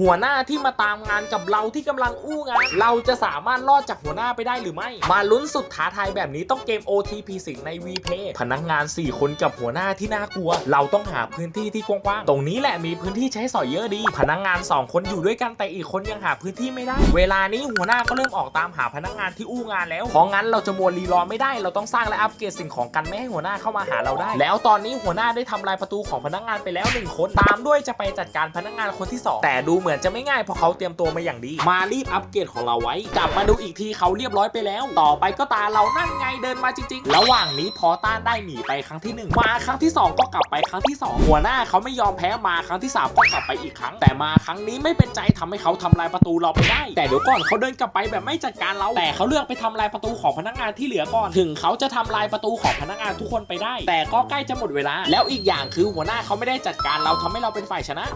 หัวหน้าที่มาตามงานกับเราที่กำลังอู้งาน เราจะสามารถรอดจากหัวหน้าไปได้หรือไม่ มาลุ้นสุดท้าทายแบบนี้ต้องเกม OTP สิงใน v p พนักงาน 4 คนกับหัวหน้าที่น่ากลัว เราต้องหาพื้นที่ที่กว้างๆ ตรงนี้แหละมีพื้นที่ใช้สอยเยอะดี พนักงาน 2 คนอยู่ด้วยกันแต่อีกคนยังหาพื้นที่ไม่ได้ เวลานี้หัวหน้าก็เริ่มออกตามหาพนักงานที่อู้งานแล้ว เพราะงั้นเราจะมัวรีรอไม่ได้ เราต้องสร้างและอัปเกรดสิ่งของกันไม่ให้หัวหน้าเข้ามาหาเราได้ แล้วตอนนี้หัวหน้าได้ทำลายประตูของพนักงานไปแล้วหนึ่งคน ตามด้วยจะไปจัดการพนักงานคนที่สองแต่ดูเหมือนจะไม่ง่ายเพราะเขาเตรียมตัวมาอย่างดี มารีบอัปเกรดของเราไว้ กลับมาดูอีกทีเขาเรียบร้อยไปแล้ว ต่อไปก็ตาเรานั่นไงเดินมาจริงๆ ระหว่างนี้พอต้านได้หนีไปครั้งที่หนึ่งมาครั้งที่สองก็กลับไปครั้งที่สองหัวหน้าเขาไม่ยอมแพ้มาครั้งที่สามก็กลับไปอีกครั้ง แต่มาครั้งนี้ไม่เป็นใจทำให้เขาทำลายประตูเราไปได้ แต่เดี๋ยวก่อนเขาเดินกลับไปแบบไม่จัดการเราแต่เขาเลือกไปทำลายประตูของพนักงานที่เหลือก่อนถึงเขาจะทำลายประตูของพนักงานทุกคนไปได้ แต่ก็ใกล้จะหมดเวลา แล้วอีกอย่างคือหัวหน้าเขาไม่ได้จัดการเราทำให้เราเป็นฝ่ายชนะ